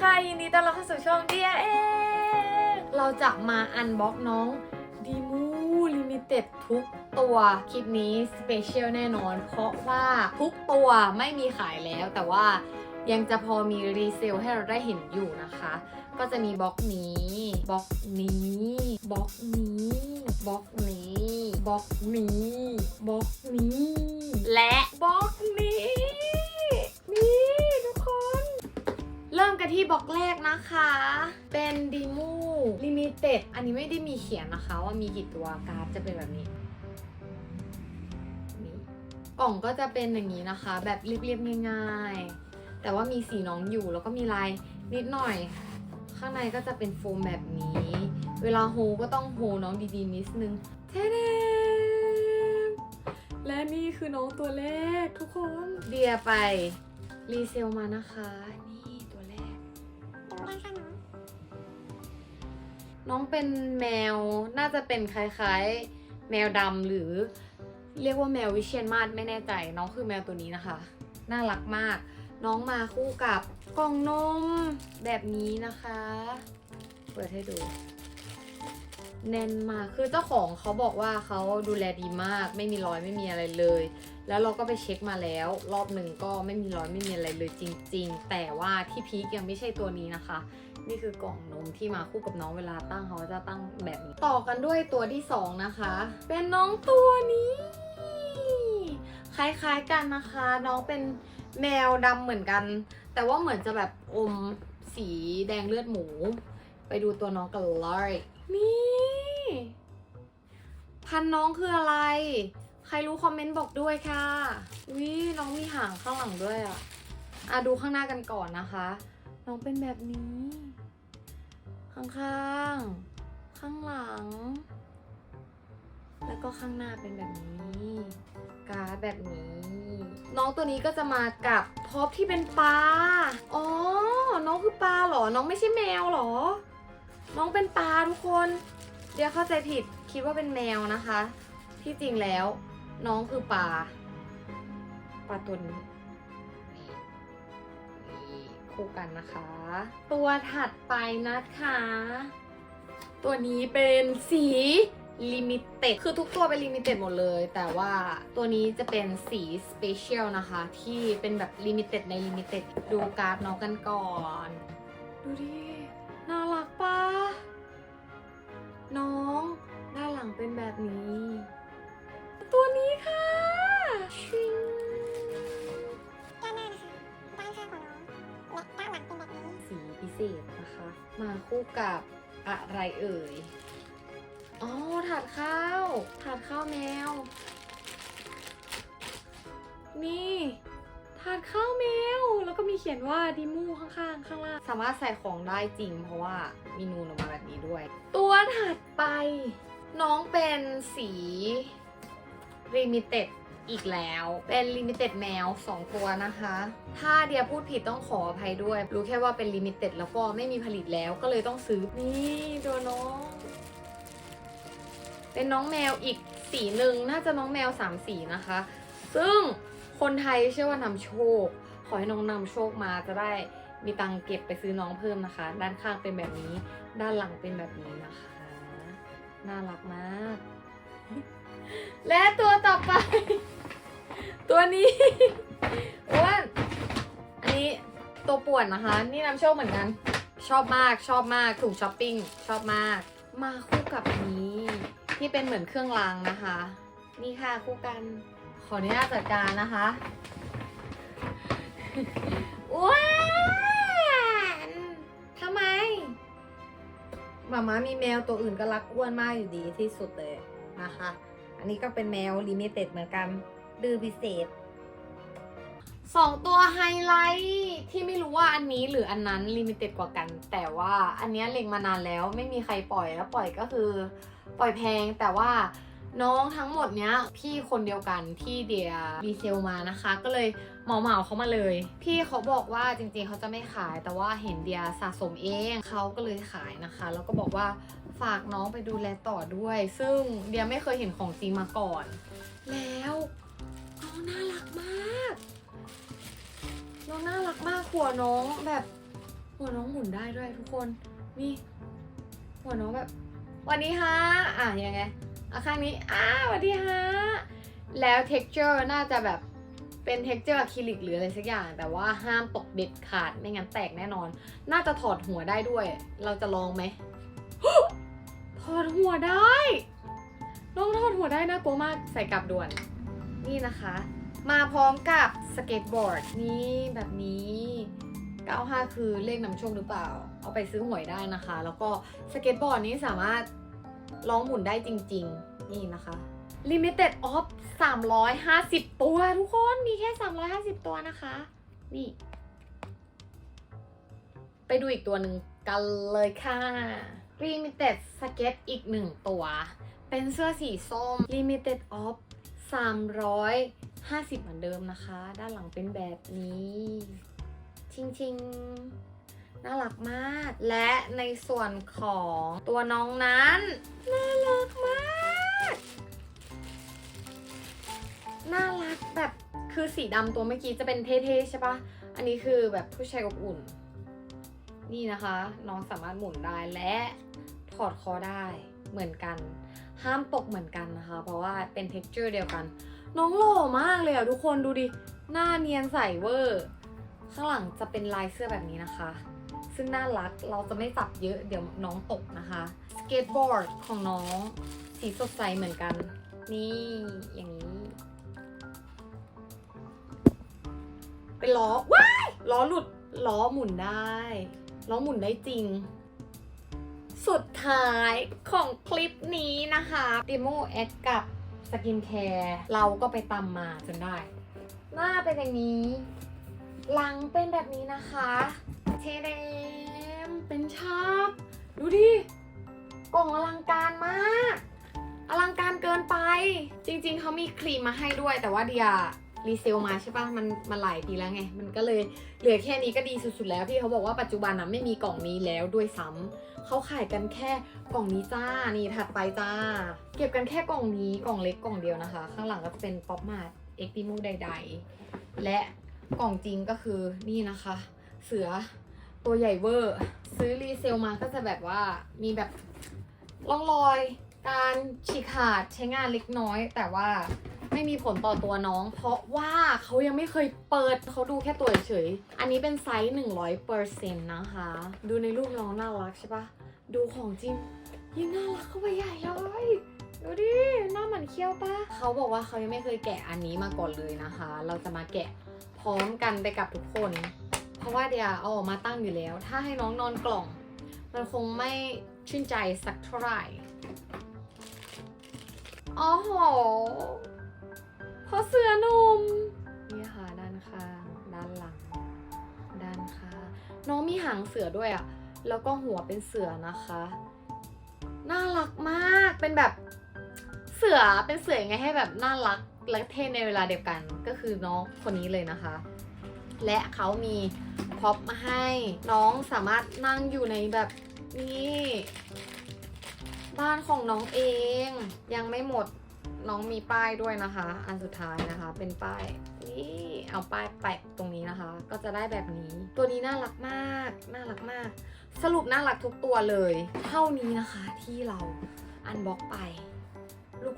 ค่ะ ยินดีต้อนรับเข้าสู่ช่องเดียเองเราจะมาอันบ็อกน้องดีมูลิมิเต็ดทุกตัว คลิปนี้สเปเชียลแน่นอน เพราะว่าทุกตัวไม่มีขายแล้ว แต่ว่ายังจะพอมีรีเซลให้เราได้เห็นอยู่นะคะ ก็จะมีบล็อกนี้บล็อกนี้บล็อกนี้บล็อกนี้บล็อกนี้บล็อกนี้ และบล็อกนี้ ที่บล็อกแรกนะคะ เป็นดีมูลิมิเต็ดอันนี้ไม่ได้มีเขียนนะคะ ว่ามีกี่ตัวการ์ดจะเป็นแบบนี้กล่องก็จะเป็นอย่างนี้นะคะ แบบเรียบๆง่ายๆ แต่ว่ามีสีน้องอยู่แล้วก็มีลายนิดหน่อย ข้างในก็จะเป็นโฟมแบบนี้ เวลาโฮก็ต้องโฮน้องดีๆนิดนึงเทเดมและนี่คือน้องตัวแรกทุกคนเดียไปรีเซลมานะคะน น้องเป็นแมวน่าจะเป็นคล้ายๆ แมวดำหรือ เรียกว่าแมววิเชียนมาศไม่แน่ใจ น้องคือแมวตัวนี้นะคะ น่ารักมาก น้องมาคู่กับกล่องนมแบบนี้นะคะ เปิดให้ดู แน่นมาก คือเจ้าของเขาบอกว่าเขาดูแลดีมาก ไม่มีรอยไม่มีอะไรเลย แล้วเราก็ไปเช็คมาแล้ว รอบหนึ่งก็ไม่มีรอยไม่มีอะไรเลยจริง ๆ แต่ว่าที่พีคยังไม่ใช่ตัวนี้นะคะ นี่คือกล่องนมที่มาคู่กับน้องเวลาตั้งเขาจะตั้งแบบนี้ ต่อกันด้วยตัวที่สองนะคะ เป็นน้องตัวนี้ คล้ายๆกันนะคะ น้องเป็นแมวดำเหมือนกัน แต่ว่าเหมือนจะแบบอมสีแดงเลือดหมู ไปดูตัวน้องกันเลยนี่ พันน้องคืออะไร ใครรู้คอมเมนต์บอกด้วยค่ะวิน้องมีหางข้างหลังด้วยอะอะดูข้างหน้ากันก่อนนะคะ น้องเป็นแบบนี้ ข้างๆข้างหลัง แล้วก็ข้างหน้าเป็นแบบนี้การ์ดแบบนี้ น้องตัวนี้ก็จะมากับพร็อพที่เป็นปลา อ๋อ น้องคือปลาเหรอ น้องไม่ใช่แมวเหรอ น้องเป็นปลาทุกคน เดี๋ยวเข้าใจผิดคิดว่าเป็นแมวนะคะ ที่จริงแล้วน้องคือปลาปลาตัวนี้นี่คู่กันนะคะ ตัวถัดไปนะคะ ตัวนี้เป็นสีลิมิเต็ดคือทุกตัวเป็นลิมิเต็ดหมดเลย แต่ว่าตัวนี้จะเป็นสีสเปเชียลนะคะ ที่เป็นแบบลิมิเต็ดในลิมิเต็ดดูการ์ดน้องกันก่อน ดูดิ น่ารักปะ น้องด้านหลังเป็นแบบนี้ ตัวนี้ค่ะชิงด้านหน้านะคะด้านข้างของน้องและด้านหลังเป็นแบบนี้สีพิเศษนะคะ มาคู่กับอะไรเอ่ยอ๋อถาดข้าวถาดข้าวแมว นี่ถาดข้าวแมว แล้วก็มีเขียนว่าดิมูข้างๆ ข้างล่าง สามารถใส่ของได้จริง เพราะว่ามีนูนออกมาแบบนี้ด้วย ตัวถัดไป น้องเป็นสีลิมิเต็ดอีกแล้ว เป็นลิมิเต็ดแมว 2 ตัวนะคะ ถ้าเดียพูดผิดต้องขออภัยด้วย รู้แค่ว่าเป็นลิมิเต็ดแล้วก็ไม่มีผลิตแล้วก็เลยต้องซื้อ นี่ตัวน้อง เป็นน้องแมวอีกสีหนึ่งน่าจะน้องแมวสามสีนะคะ ซึ่ง คนไทยเชื่อว่านำโชค ขอให้น้องนำโชคมาจะได้มีตังเก็บไปซื้อน้องเพิ่มนะคะ ด้านข้างเป็นแบบนี้ ด้านหลังเป็นแบบนี้นะคะ น่ารักมาก และตัวต่อไป ตัวนี้อ้วนอันนี้ตัวป่วนนะคะ นี่นำโชคเหมือนกัน ชอบมากชอบมากถุงช้อปปิ้งชอบมาก มาคู่กับนี้ ที่เป็นเหมือนเครื่องรางนะคะ นี่ค่ะคู่กัน ขออนุญาตจัดการนะคะอ้วนทำไมหมาม้ามีแมวตัวอื่นก็รักอ้วนมากอยู่ดีที่สุดเลยนะคะ อันนี้ก็เป็นแมวลิมิเต็ดเหมือนกันดื้อพิเศษสองตัวไฮไลท์ที่ไม่รู้ว่าอันนี้หรืออันนั้นลิมิเต็ดกว่ากัน แต่ว่าอันนี้เล็งมานานแล้วไม่มีใครปล่อยแล้วปล่อยก็คือ ปล่อยแพงแต่ว่า น้องทั้งหมดเนี้ยพี่คนเดียวกันที่เดียรีเซลมานะคะ ก็เลยเหมาเหมาเขามาเลย พี่เขาบอกว่าจริงๆเขาจะไม่ขาย แต่ว่าเห็นเดียสะสมเองเขาก็เลยขายนะคะ แล้วก็บอกว่าฝากน้องไปดูแลต่อด้วย ซึ่งเดียไม่เคยเห็นของจริงมาก่อน แล้วน้องน่ารักมาก น้องน่ารักมากหัวน้องแบบหัวน้องหมุนได้ด้วยทุกคนนี่หัวน้องแบบวัสดีฮะอะยังไง อะข้างนี้ อ้าสวัสดีฮะ แล้ว texture น่าจะแบบเป็น texture อะคริลิกหรืออะไรสักอย่าง แต่ว่าห้ามตกเด็ดขาดไม่งั้นแตกแน่นอน น่าจะถอดหัวได้ด้วย เราจะลองไหม ถอดหัวได้ลองถอดหัวได้นะกลัวมากใส่กลับด่วน นี่นะคะ มาพร้อมกับสเก็ตบอร์ดนี่แบบนี้ 95 คือเลขนำโชคหรือเปล่า เอาไปซื้อหวยได้นะคะ แล้วก็สเก็ตบอร์ดนี้สามารถ ลองหมุนได้จริง ๆ นี่นะคะ Limited of 350 ตัวทุกคนมีแค่ 350 ตัวนะคะ นี่ ไปดูอีกตัวหนึ่งกันเลยค่ะ Limited Skate อีกหนึ่งตัว เป็นเสื้อสีส้ม Limited of 350 เหมือนเดิมนะคะ ด้านหลังเป็นแบบนี้ ชิงชิงๆ น่ารักมาก และในส่วนของตัวน้องนั้น น่ารักมาก น่ารักแบบคือสีดำตัวเมื่อกี้จะเป็นเท่ๆใช่ปะอันนี้คือแบบผู้ชายอบอุ่น นี่นะคะ น้องสามารถหมุนได้และถอดคอได้เหมือนกัน ห้ามตกเหมือนกันนะคะ เพราะว่าเป็น t e x t อร์เดียวกัน น้องหล่อมากเลยอะทุกคนดูดิ หน้าเนียนใสเวอร์ ข้างหลังจะเป็นลายเสื้อแบบนี้นะคะ ซึ่งน่ารักเราจะไม่จับเยอะเดี๋ยวน้องตกนะคะสเก็ตบอร์ดของน้องสีสดใสเหมือนกัน นี่อย่างนี้ เป็นล้อว้ายล้อหลุดล้อหมุนได้ล้อหมุนได้จริง สุดท้ายของคลิปนี้นะคะดิโมเอ็กกับสกินแคร์เราก็ไปตำมาจนได้ หน้าเป็นอย่างนี้ หลังเป็นแบบนี้นะคะ เทเดมเป็นชาบ ดูดิ กล่องอลังการมาก อลังการเกินไป จริงๆ เขามีครีมมาให้ด้วย แต่ว่าเดียรีเซลมาใช่ปะมันมันหลายปีแล้วไง มันก็เลยเหลือแค่นี้ก็ดีสุดๆแล้วพี่เขาบอกว่าปัจจุบันนะไม่มีกล่องนี้แล้วด้วยซ้ำเขาขายกันแค่กล่องนี้จ้า นี่ถัดไปจ้า เก็บกันแค่กล่องนี้กล่องเล็กกล่องเดียวนะคะ ข้างหลังก็จะเป็นป๊อปมาร์เอ็กติมูใด ๆ และกล่องจริงก็คือนี่นะคะ เสือ ตัวใหญ่เวอร์ ซื้อรีเซลมาก็จะแบบว่ามีแบบร่องรอย การฉีกขาดใช้งานเล็กน้อย แต่ว่าไม่มีผลต่อตัวน้อง เพราะว่าเขายังไม่เคยเปิดเขาดูแค่ตัวเฉยอันนี้เป็นไซส์100%นะคะ ดูในรูปน้องน่ารักใช่ปะดูของจริงยิ่งน่ารักเข้าไปใหญ่เลยดูดิหน้าเหมือนเคี้ยวปะเขาบอกว่าเขายังไม่เคยแกะอันนี้มาก่อนเลยนะคะ เราจะมาแกะพร้อมกันไปกับทุกคน เพราะว่าเดี๋ยวเอาออกมาตั้งอยู่แล้ว ถ้าให้น้องนอนกล่อง มันคงไม่ชื่นใจสักเท่าไหร่อ๋อโหพอเสือนุ่มนี่ค่ะด้านข้างด้านหลัง ด้านข้างน้องมีหางเสือด้วยอะแล้วก็หัวเป็นเสือนะคะ น่ารักมากเป็นแบบเสือเป็นเสือยังไงให้แบบน่ารักและเท่ในเวลาเดียวกันก็คือน้องคนนี้เลยนะคะ และเขามีพ็อปมาให้น้องสามารถนั่งอยู่ในแบบนี้บ้านของน้องเองยังไม่หมดน้องมีป้ายด้วยนะคะ อันสุดท้ายนะคะ เป็นป้ายนี่เอาป้ายแปะตรงนี้นะคะ ก็จะได้แบบนี้ ตัวนี้น่ารักมากน่ารักมาก สรุปน่ารักทุกตัวเลย เท่านี้นะคะที่เราอันบ็อกไป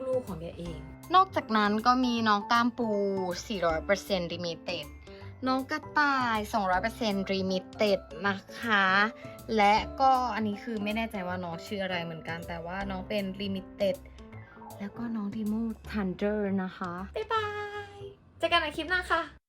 ลูกๆของเดียเอง นอกจากนั้นก็มีน้องก้ามปู 400% limited น้องกระต่าย 200% limited นะคะ และก็อันนี้คือไม่แน่ใจว่าน้องชื่ออะไรเหมือนกัน แต่ว่าน้องเป็น limited แล้วก็น้องดิโม Thunder นะคะ บ๊ายบาย เจอกันในคลิปหน้าค่ะ